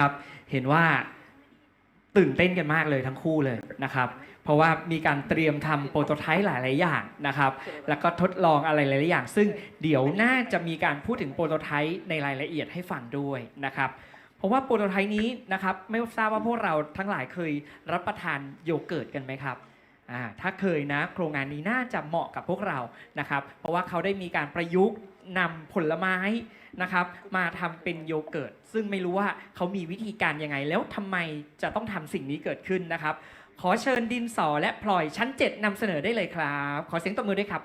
ครับเห็นว่าตื่นเต้นกันมากเลยทั้งคู่เลยนะครับ เพราะว่ามีการเตรียมทำโปรโตไทป์หลาย ๆ อย่างนะครับ แล้วก็ทดลองอะไรหลาย ๆ อย่าง ซึ่งเดี๋ยวน่าจะมีการพูดถึงโปรโตไทป์ในรายละเอียดให้ฟังด้วยนะครับเพราะว่าโปรโตไทป์นี้นะครับไม่ทราบว่าพวกเราทั้งหลายเคยรับประทานโยเกิร์ตกันไหมครับถ้าเคยนะโครงงานนี้น่าจะเหมาะกับพวกเรานะครับ เพราะว่าเขาได้มีการประยุกต์ นำผลไม้นะครับ มาทำเป็นโยเกิร์ต ซึ่งไม่รู้ว่าเขามีวิธีการยังไง แล้วทำไมจะต้องทำสิ่งนี้เกิดขึ้นนะครับ ขอเชิญดินสอและพลอยชั้น 7นำเสนอได้เลยครับ ขอเสียงตบมือด้วยครับ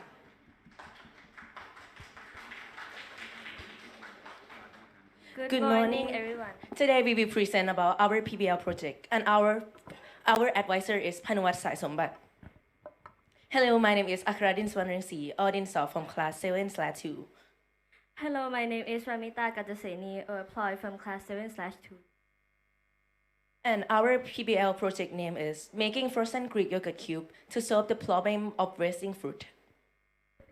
Good, Good morning, morning. everyone. Today we will present about our PBL project and our our advisor is Panuwat Sai Sombat. Hello, my name is Akradin Swanringsi, audience from class 7 slash 2. Hello, my name is Ramita Gataseni, or Ploy from class 7 slash 2. And our PBL project name is Making Frozen Greek Yogurt Cube to solve the problem of wasting fruit.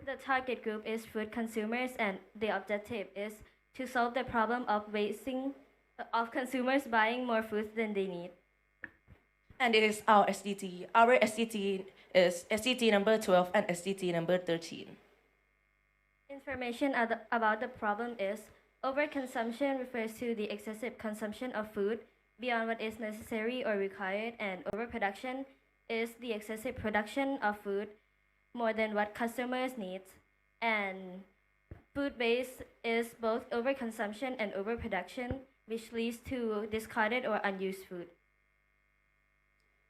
The target group is food consumers, and the objective is to solve the problem of wasting of consumers buying more foods than they need. And it is our SDT. Our SDT is SDT number 12 and SDT number 13. Information about the problem is overconsumption refers to the excessive consumption of food beyond what is necessary or required, and overproduction is the excessive production of food more than what customers need. And food waste is both overconsumption and overproduction, which leads to discarded or unused food.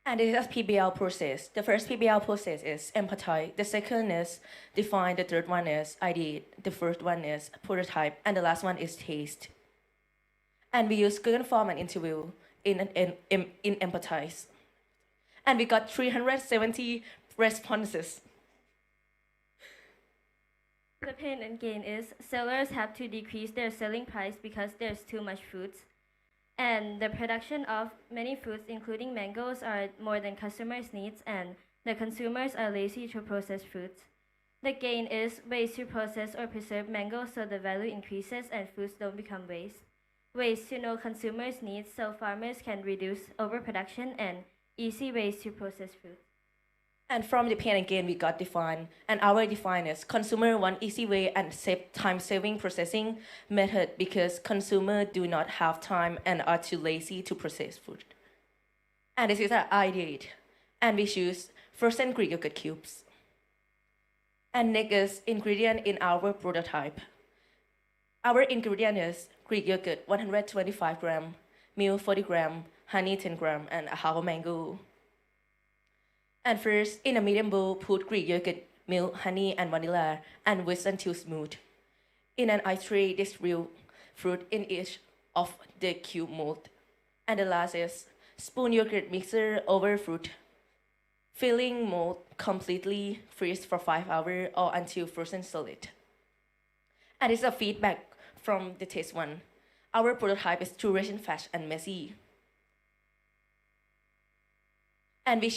And it is PBL process. The first PBL process is empathize. The second is define. The third one is ideate. The first one is prototype. And the last one is taste. And we use Google form and interview in, in, in, in empathize. And we got 370 responses. The pain and gain is sellers have to decrease their selling price because there's too much foods. And the production of many foods, including mangoes, are more than customers' needs, and the consumers are lazy to process fruits. The gain is ways to process or preserve mangoes so the value increases and foods don't become waste. Ways to know consumers' needs so farmers can reduce overproduction and easy ways to process food. And from the pain and gain, we got define. And our define is consumer want easy way and save time saving processing method because consumer do not have time and are too lazy to process food. And this is our ideate. And we choose frozen Greek yogurt cubes. And next is ingredient in our prototype. Our ingredient is Greek yogurt 125 gram, milk 40 gram, honey 10 gram, and a half mango. And first, in a medium bowl, put Greek yogurt, milk, honey, and vanilla, and whisk until smooth. In an ice tray, distribute fruit in each of the cube mold. And the last is spoon yogurt mixer over fruit. Filling mold completely, freeze for 5 hours or until frozen solid. And it's a feedback from the test one. Our prototype is too rich in fat and messy. And we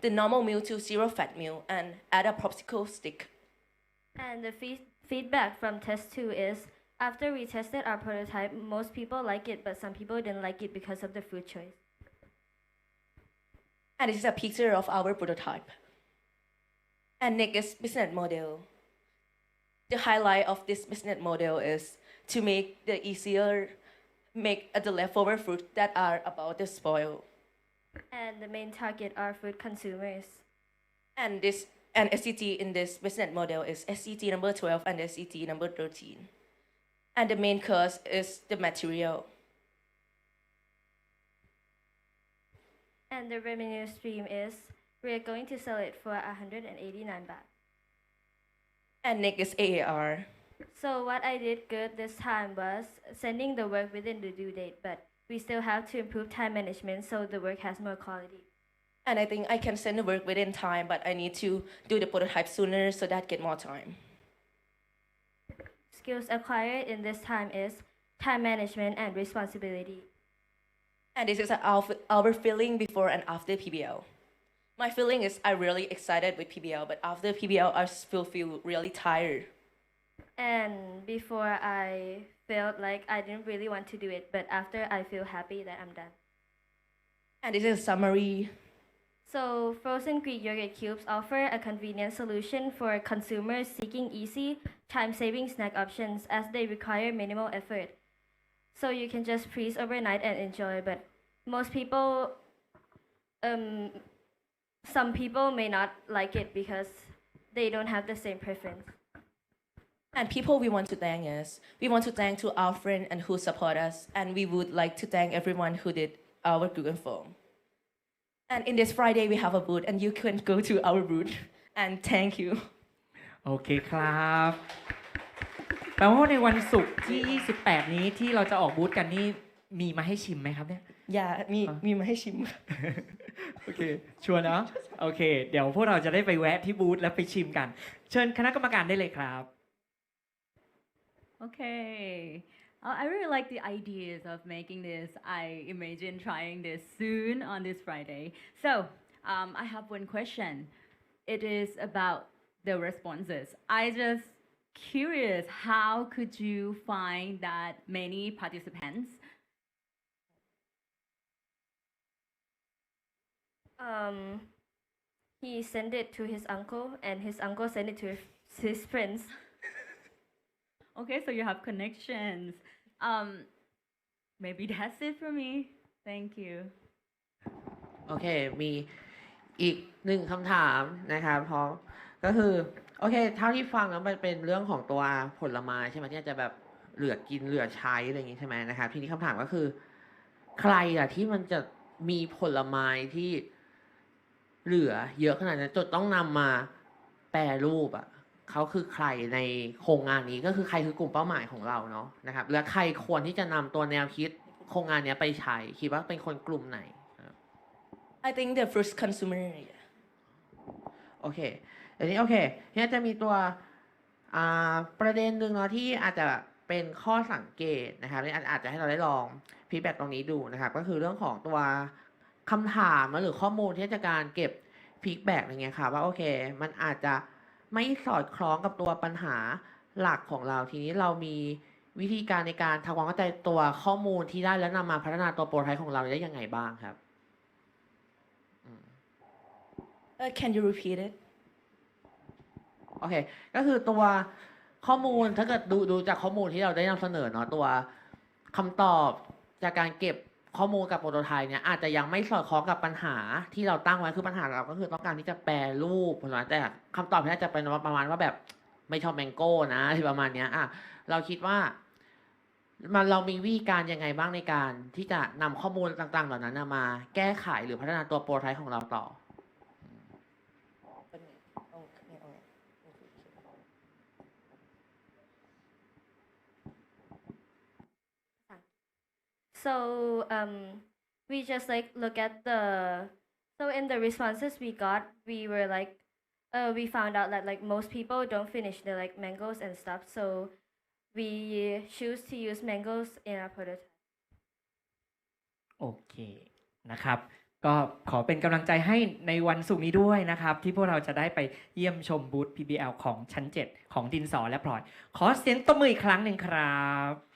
the normal meal to zero fat meal and add a popsicle stick. And the feed- feedback from test two is after we tested our prototype, most people like it, but some people didn't like it because of the food choice. And this is a picture of our prototype. And next is business model. The highlight of this business model is to make the easier make the leftover fruit that are about to spoil. And the main target are food consumers. And this and SCT in this business model is SCT number 12 and SCT number 13. And the main cost is the material. And the revenue stream is we're going to sell it for 189 baht. And next is AAR. So what I did good this time was sending the work within the due date, but we still have to improve time management so the work has more quality. And I think I can send the work within time, but I need to do the prototype sooner so that get more time. Skills acquired in this time is time management and responsibility. And this is our, our feeling before and after PBL. My feeling is I'm really excited with PBL, but after PBL, I still feel really tired. And before I felt like I didn't really want to do it, but after I feel happy that I'm done. And this is a summary. So, frozen Greek yogurt cubes offer a convenient solution for consumers seeking easy, time saving snack options as they require minimal effort. So, you can just freeze overnight and enjoy, but most people, um, some people may not like it because they don't have the same preference. And people we want to thank is we want to thank to our friend and who support us, and we would like to thank everyone who did our Google form. And in this Friday we have a booth, and you can go to our booth. And thank you. โอเคครับแปลว่าในวันศุกร์ที่ 28 นี้ที่เราจะออกบูธกันนี่มีมาให้ชิมไหมครับเนี่ย อย่ามีมีมาให้ชิม โอเค ชัวร์เนอะโอเค เดี๋ยวพวกเราจะได้ไปแวะที่บูธแล้วไปชิมกัน เชิญคณะกรรมการได้เลยครับ Okay. Uh, I really like the ideas of making this. I imagine trying this soon on this Friday. So, um, I have one question. It is about the responses. I just curious, how could you find that many participants? Um, he sent it to his uncle, and his uncle sent it to his- his friends. Okay, so you have connections. Um, maybe that's it for me. Thank you. โอเค มีอีกหนึ่งคำถามนะครับเพราะก็คือ โอเค เท่าที่ฟังแล้วมันเป็นเรื่องของตัวผลไม้ใช่ไหมที่จะแบบเหลือกินเหลือใช้อะไรอย่างงี้ใช่ไหมนะครับทีนี้คำถามก็คือ ใครอะที่มันจะมีผลไม้ที่เหลือเยอะขนาดนั้นจนต้องนำมาแปรรูปอะ เขาคือใครในโครงงานนี้ก็คือใครคือกลุ่มเป้าหมายของเราเนาะนะครับและใครควรที่จะนำตัวแนวคิดโครงงานเนี้ยไปใช้คิดว่าเป็นคนกลุ่มไหน I think the first consumer โอเคอันนี้โอเคเนี่ยจะมีตัวอ่าประเด็นหนึ่งเนาะที่อาจจะเป็นข้อสังเกตนะครับนี่อาจอาจจะให้เราได้ลองฟีดแบ็ตรงนี้ดูนะครับก็คือเรื่องของตัวคำถามหรือข้อมูลที่จะการเก็บฟีดแบ็กอะไรเงี้ยค่ะว่าโอเค มันอาจจะ ไม่สอดคล้องกับตัวปัญหาหลักของเรา ทีนี้เรามีวิธีการในการทำความเข้าใจตัวข้อมูลที่ได้แล้วนำมาพัฒนาตัวโปรไทป์ของเราได้ยังไงบ้างครับ uh, can you repeat it โอเค ก็คือตัวข้อมูลถ้าเกิดดูดูจากข้อมูลที่เราได้นำเสนอเนาะตัวคำตอบจากการเก็บ ข้อมูลกับโปรโตไทป์เนี่ยอาจจะยังไม่สอดคล้องกับปัญหาที่เราตั้งไว้คือปัญหาเราก็คือต้องการที่จะแปลรูปผลไม้แต่คำตอบที่น่าจะเป็นประมาณว่าแบบไม่ชอบแมงโก้นะที่ประมาณเนี้ยอะเราคิดว่า มันเรามีวิธีการยังไงบ้างในการที่จะนำข้อมูลต่างๆ เหล่านั้นมา แก้ไขหรือพัฒนาตัวโปรโตไทป์ของเราต่อ So um, we just like look at the so in the responses we got, we were like, uh, we found out that like most people don't finish the like mangoes and stuff. So we choose to use mangoes in our prototype. โอเคนะครับ ก็ขอเป็นกำลังใจให้ในวันศุกร์นี้ด้วยนะครับ ที่พวกเราจะได้ไปเยี่ยมชมบูธ PBL ของชั้น 7 ของดินสอและพลอย ขอเสียงตบมืออีกครั้งหนึ่งครับ